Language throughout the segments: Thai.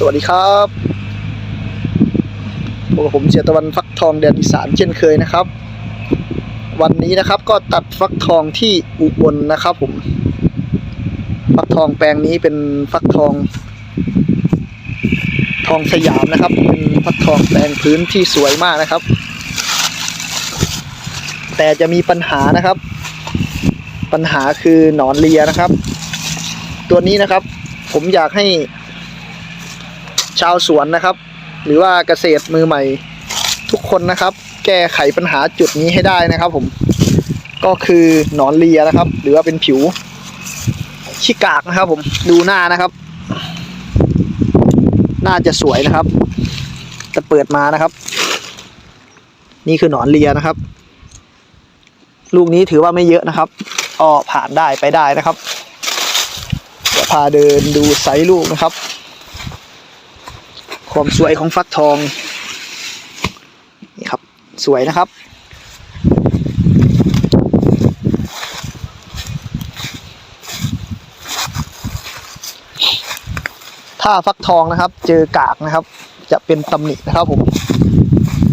สวัสดีครับพบกับผมเสียตะวันฟักทองแดนอีสานเช่นเคยนะครับ วันนี้นะครับก็ตัดฟักทองที่อุบลนะครับ ผม ฟักทองแปลงนี้เป็นฟักทอง ทองสยามนะครับ เป็นฟักทองแปลงพื้นที่สวยมากนะครับ แต่จะมีปัญหานะครับ ปัญหาคือหนอนเลียนะครับ ตัวนี้นะครับ ผมอยากให้ ชาวสวนนะครับ หรือว่าเกษตรมือใหม่ทุกคนนะครับ แก้ไขปัญหาจุดนี้ให้ได้นะครับ ผมก็คือหนอนเลียนะครับ หรือว่าเป็นผิวชิกากนะครับ ผมดูหน้านะครับ น่าจะสวยนะครับจะเปิดมานะครับ นี่คือหนอนเลียนะครับ ลูกนี้ถือว่าไม่เยอะนะครับก็ผ่านได้ไปได้นะครับเดี๋ยวพาเดินดูไซส์ลูกนะครับ ความสวยของฟักทองนี่ครับสวยนะครับ ถ้าฟักทองนะครับ เจอกากนะครับ จะเป็นตำหนินะครับผม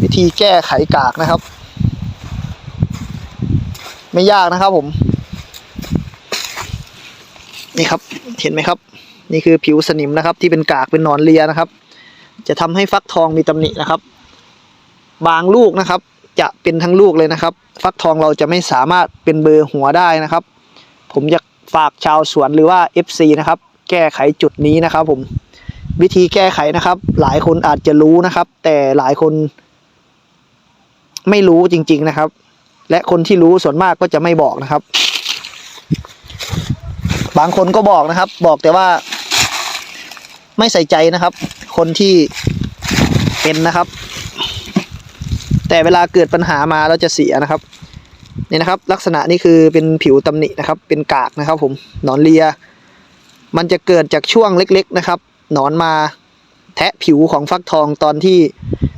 วิธีแก้ไขกากนะครับ ไม่ยากนะครับผม นี่ครับเห็นไหมครับ นี่คือผิวสนิมนะครับ ที่เป็นกากเป็นหนอนเลียนะครับ จะทำให้ฟักทองมีตำหนินะครับ บางลูกนะครับ จะเป็นทั้งลูกเลยนะครับ ฟักทองเราจะไม่สามารถเป็นเบอร์หัวได้นะครับ ผมอยากฝากชาวสวนหรือว่า FC นะครับ แก้ไขจุดนี้นะครับ ผมวิธีแก้ไขนะครับ หลายคนอาจจะรู้นะครับ แต่หลายคน ไม่รู้จริง ๆนะครับ และคนที่รู้ส่วนมากก็จะไม่บอกนะครับ บางคนก็บอกนะครับ บอกแต่ว่า ไม่ใส่ใจนะครับ คนที่เป็นนะครับ แต่เวลาเกิดปัญหามาเราจะเสียนะครับนี่นะครับ ลักษณะนี้คือเป็นผิวตำหนินะครับ เป็นกากนะครับ ผมหนอนเลีย มันจะเกิดจากช่วงเล็ก ๆนะครับ หนอนมาแทะผิวของฟักทองตอนที่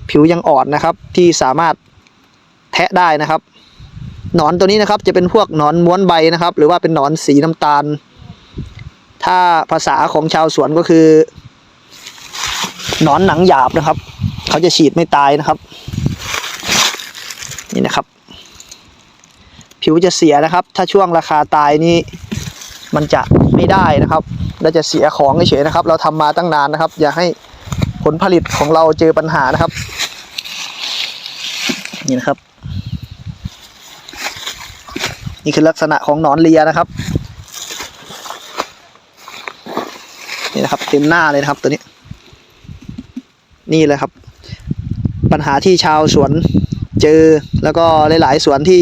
ผิวยังอ่อนนะครับ ที่สามารถแทะได้นะครับ หนอนตัวนี้นะครับ จะเป็นพวกหนอนม้วนใบนะครับ หรือว่าเป็นหนอนสีน้ำตาล ถ้าภาษาของชาวสวนก็คือ หนอนหนังหยาบนะครับ เขาจะฉีดไม่ตายนะครับ นี่นะครับ ผิวจะเสียนะครับ ถ้าช่วงราคาตายนี่มันจะไม่ได้นะครับเราจะเสียของเฉยๆนะครับ เราทำมาตั้งนานนะครับ อย่าให้ผลผลิตของเราเจอปัญหานะครับ นี่นะครับ นี่คือลักษณะของหนอนเลียนะครับ นี่นะครับ เต็มหน้าเลยนะครับตัวนี้ นี่เลยครับ ปัญหาที่ชาวสวนเจอแล้วก็หลาย ๆ สวนที่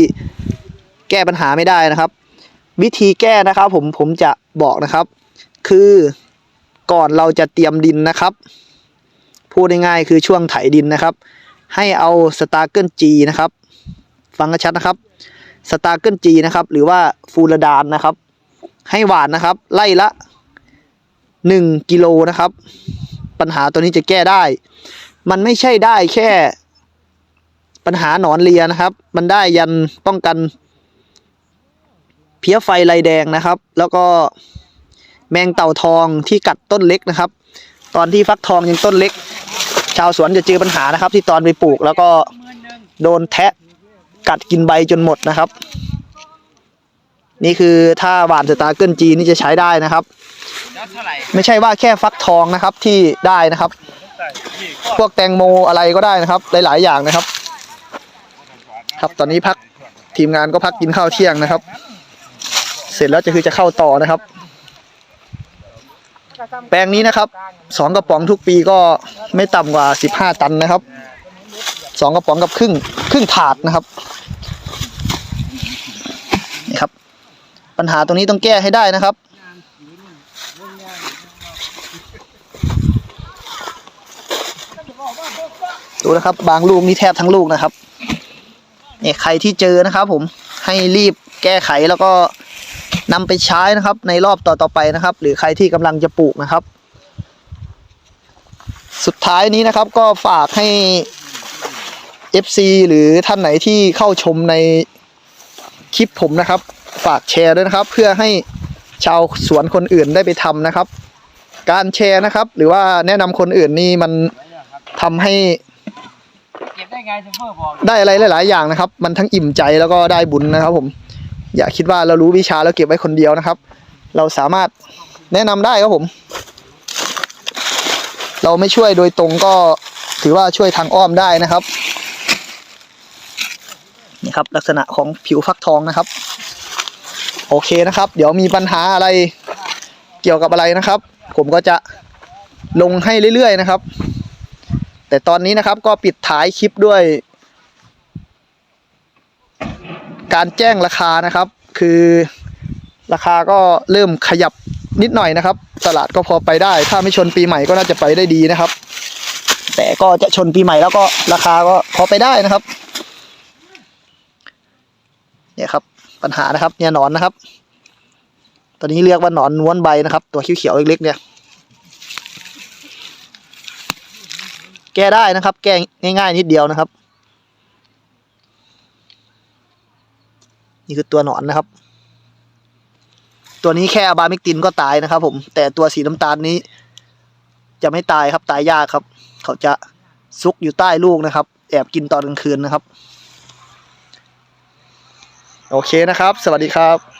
แก้ปัญหาไม่ได้นะครับ วิธีแก้นะครับ ผมผมจะบอกนะครับ คือก่อนเราจะเตรียมดินนะครับ พูดง่ายๆคือช่วงไถดินนะครับ ให้เอาสตาร์เกิลจีนะครับ ฟังกันชัดนะครับสตาร์เกิลจีนะครับ หรือว่าฟูรดานนะครับ ให้หวานนะครับ ไล่ละหนึ่งกิโลนะครับ ปัญหาตัวนี้จะแก้ได้ มันไม่ใช่ได้แค่ปัญหาหนอนเลียนะครับ มันได้ยันป้องกัน เพี้ยไฟลายแดงนะครับ แล้วก็แมงเต่าทองที่กัดต้นเล็กนะครับ ตอนที่ฟักทองยังต้นเล็ก ชาวสวนจะเจอปัญหานะครับ ที่ตอนไปปลูกแล้วก็โดนแทะกัดกินใบจนหมดนะครับ นี่คือถ้าหวานสตาร์เกิลจีนี่จะใช้ได้นะครับ ไหร่ไม่ใช่ว่าแค่ฟักทองนะครับที่ได้นะครับ พวกแตงโมอะไรก็ได้นะครับ หลาย ๆ อย่างนะครับ ครับตอนนี้พักทีมงานก็พักกินข้าวเที่ยงนะครับ เสร็จแล้วจะคือจะเข้าต่อนะครับ แปลงนี้นะครับสองกระป๋องทุกปีก็ไม่ต่ำกว่าสิบห้าตันนะครับสองกระป๋องกับครึ่งครึ่งถาดนะครับนี่ครับ ปัญหาตรงนี้ต้องแก้ให้ได้นะครับ ดูนะครับ บางลูกนี่แทบทั้งลูกนะครับเนี่ยใครที่เจอนะครับ ผมให้รีบแก้ไขแล้วก็นำไปใช้นะครับ ในรอบต่อๆไปนะครับ หรือใครที่กำลังจะปลูกนะครับ สุดท้ายนี้นะครับก็ฝากให้ FC หรือท่านไหนที่เข้าชมในคลิปผมนะครับ ฝากแชร์ด้วยนะครับ เพื่อให้ชาวสวนคนอื่นได้ไปทำนะครับ การแชร์นะครับ หรือว่าแนะนำคนอื่นนี่มันทำให้ เก็บได้ไงเซฟเฟอร์บอกได้อะไรหลาย ๆ อย่างนะครับ มันทั้งอิ่มใจแล้วก็ได้บุญนะครับผม อย่าคิดว่าเรารู้วิชาแล้วเก็บไว้คนเดียวนะครับ เราสามารถแนะนำได้ครับผม เราไม่ช่วยโดยตรงก็ถือว่าช่วยทางอ้อมได้นะครับนี่ครับลักษณะของผิวฟักทองนะครับ โอเคนะครับ เดี๋ยวมีปัญหาอะไรเกี่ยวกับอะไรนะครับ ผมก็จะลงให้เรื่อย ๆ นะครับ แต่ตอนนี้นะครับก็ปิดท้ายคลิปด้วย การแจ้งราคานะครับ คือราคาก็เริ่มขยับนิดหน่อยนะครับ ตลาดก็พอไปได้ ถ้าไม่ชนปีใหม่ก็น่าจะไปได้ดีนะครับ แต่ก็จะชนปีใหม่แล้วก็ราคาก็พอไปได้นะครับ เนี่ยครับปัญหานะครับ เนี่ยหนอนนะครับ ตอนนี้เรียกว่าหนอนนวลใบนะครับ ตัวเขียวๆเล็กๆเนี่ย แก้ได้นะครับ แก้ง่ายๆนิดเดียวนะครับ นี่คือตัวหนอนนะครับ ตัวนี้แค่อบามิกตินก็ตายนะครับ ผม แต่ตัวสีน้ำตาลนี้ จะไม่ตายครับตายยากครับ เขาจะซุกอยู่ใต้ลูกนะครับ แอบกินตอนกลางคืนนะครับ โอเคนะครับ สวัสดีครับ